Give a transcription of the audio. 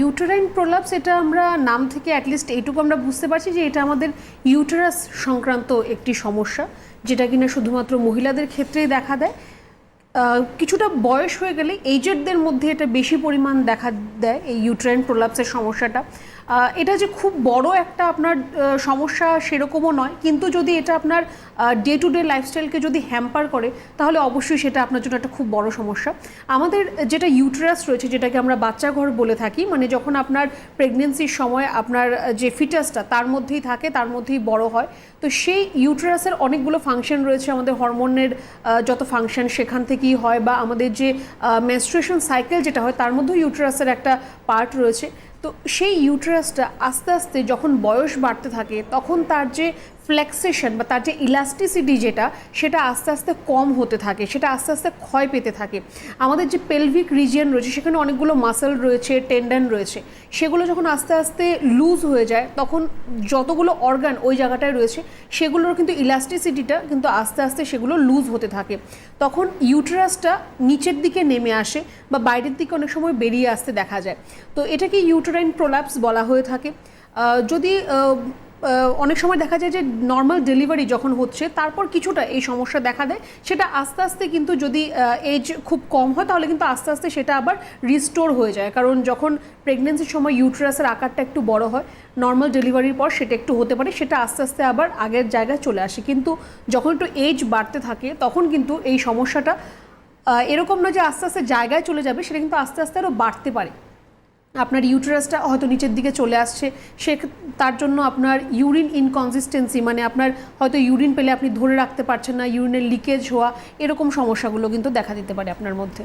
Uterine prolapse এটা আমরা নাম থেকে অ্যাটলিস্ট এইটুকু আমরা বুঝতে পারছি যে এটা আমাদের ইউটেরাস সংক্রান্ত একটি সমস্যা, যেটা কিনা শুধুমাত্র মহিলাদের ক্ষেত্রেই দেখা দেয়। কিছুটা বয়স হয়ে গেলে এইজেডদের মধ্যে এটা বেশি পরিমাণ দেখা দেয় এই ইউট্রেন প্রোলাপসের সমস্যাটা। এটা যে খুব বড় একটা আপনার সমস্যা সেরকমও নয়, কিন্তু যদি এটা আপনার ডে টু ডে লাইফস্টাইলকে যদি হ্যাম্পার করে, তাহলে অবশ্যই সেটা আপনার জন্য একটা খুব বড় সমস্যা। আমাদের যেটা ইউটেরাস রয়েছে, যেটাকে আমরা বাচ্চা ঘর বলে থাকি মানে যখন আপনার প্রেগনেন্সির সময় আপনার যে ফিটাসটা তার মধ্যেই থাকে, তার মধ্যেই বড় হয়, তো সেই ইউটেরাসের অনেকগুলো ফাংশন রয়েছে আমাদের হরমোনের যত ফাংশন সেখান থেকেই হয় বা আমাদের যে মেনস্ট্রুয়েশন সাইকেল যেটা হয়, তার মধ্যেও ইউট্রাসের একটা পার্ট রয়েছে। তো সেই ইউটেরাসটা আস্তে আস্তে যখন বয়স বাড়তে থাকে, তখন তার যে ফ্লেক্সেশন বা তার যে ইলাস্টিসিটি যেটা, সেটা আস্তে আস্তে কম হতে থাকে, সেটা আস্তে আস্তে ক্ষয় পেতে থাকে। আমাদের যে পেলভিক রিজিয়ন রয়েছে, সেখানে অনেকগুলো মাসেল রয়েছে টেন্ডন রয়েছে, সেগুলো যখন আস্তে আস্তে লুজ হয়ে যায়, তখন যতগুলো অর্গান ওই জায়গাটায় রয়েছে, সেগুলোর কিন্তু ইলাস্টিসিটিটা কিন্তু আস্তে আস্তে সেগুলো লুজ হতে থাকে। তখন ইউটেরাসটা নিচের দিকে নেমে আসে বা বাইরের দিকে অনেক সময় বেরিয়ে আসতে দেখা যায়। তো এটাকে ইউটেরাইন প্রোল্যাপস বলা হয়ে থাকে। যদি অনেক সময় দেখা যায় যে নর্মাল ডেলিভারি যখন হচ্ছে, তারপর কিছুটা এই সমস্যা দেখা দেয়। সেটা আস্তে আস্তে কিন্তু যদি এজ খুব কম হয়, তাহলে কিন্তু আস্তে আস্তে সেটা আবার রিস্টোর হয়ে যায়। কারণ যখন প্রেগনেন্সির সময় ইউট্রাসের আকারটা একটু বড় হয় নর্মাল ডেলিভারির পর সেটা একটু হতে পারে, সেটা আস্তে আস্তে আবার আগের জায়গায় চলে আসে। কিন্তু যখন একটু এজ বাড়তে থাকে, তখন কিন্তু এই সমস্যাটা এরকম না যে আস্তে আস্তে জায়গায় চলে যাবে, সেটা কিন্তু আস্তে আস্তে আরও বাড়তে পারে। আপনার ইউটেরাসটা হয়তো নিচের দিকে চলে আসছে, সে তার জন্য আপনার ইউরিন ইনকনসিস্টেন্সি মানে আপনার হয়তো ইউরিন পেলে আপনি ধরে রাখতে পারছেন না ইউরিনের লিকেজ হওয়া, এরকম সমস্যাগুলো কিন্তু দেখা দিতে পারে আপনার মধ্যে।